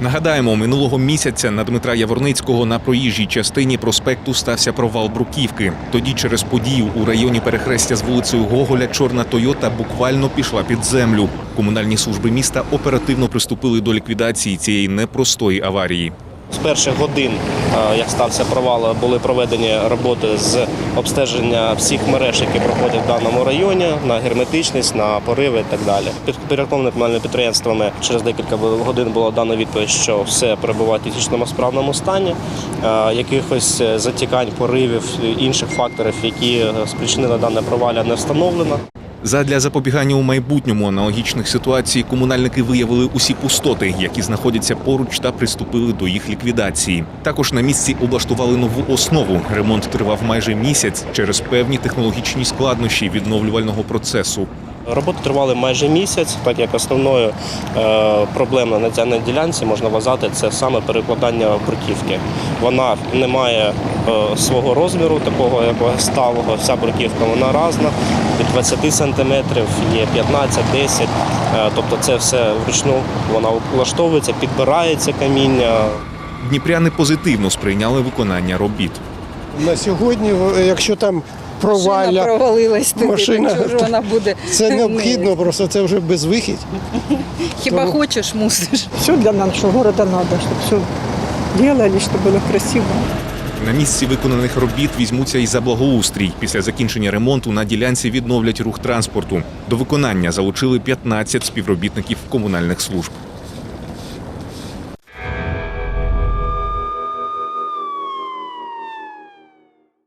Нагадаємо, минулого місяця на Дмитра Яворницького на проїжджій частині проспекту стався провал бруківки. Тоді через подію у районі перехрестя з вулицею Гоголя чорна Тойота буквально пішла під землю. Комунальні служби міста оперативно приступили до ліквідації цієї непростої аварії. З перших годин, е, як стався провал, були проведені роботи з обстеження всіх мереж, які проходять в даному районі, на герметичність, на пориви і так далі. Підпорядкованими комунальними підприємствами через декілька годин було дано відповідь, що все перебуває в технічному справному стані. Е, Якихось е, затікань, поривів, інших факторів, які спричинили дане провалля, не встановлено. Задля запобігання у майбутньому аналогічних ситуацій комунальники виявили усі пустоти, які знаходяться поруч, та приступили до їх ліквідації. Також на місці облаштували нову основу. Ремонт тривав майже місяць через певні технологічні складнощі відновлювального процесу. Роботи тривали майже місяць, так як основною е, проблемою на цій ділянці можна вважати це саме перекладання бруківки. Вона не має е, свого розміру, такого якогось сталого. Вся бруківка вона різна, від 20 сантиметрів, є 15, 10. Е, тобто це все вручну вона влаштовується, підбирається каміння. Дніпряни позитивно сприйняли виконання робіт. На сьогодні, якщо там Машина провалля, провалилась туди, машина- так чого ж вона буде. це необхідно, просто це вже безвихідь. Хіба Тому- хочеш, мусиш. Все для нашего города надо, чтобы все делали, чтобы было красиво. На місці виконаних робіт візьмуться і за благоустрій. Після закінчення ремонту на ділянці відновлять рух транспорту. До виконання залучили 15 співробітників комунальних служб.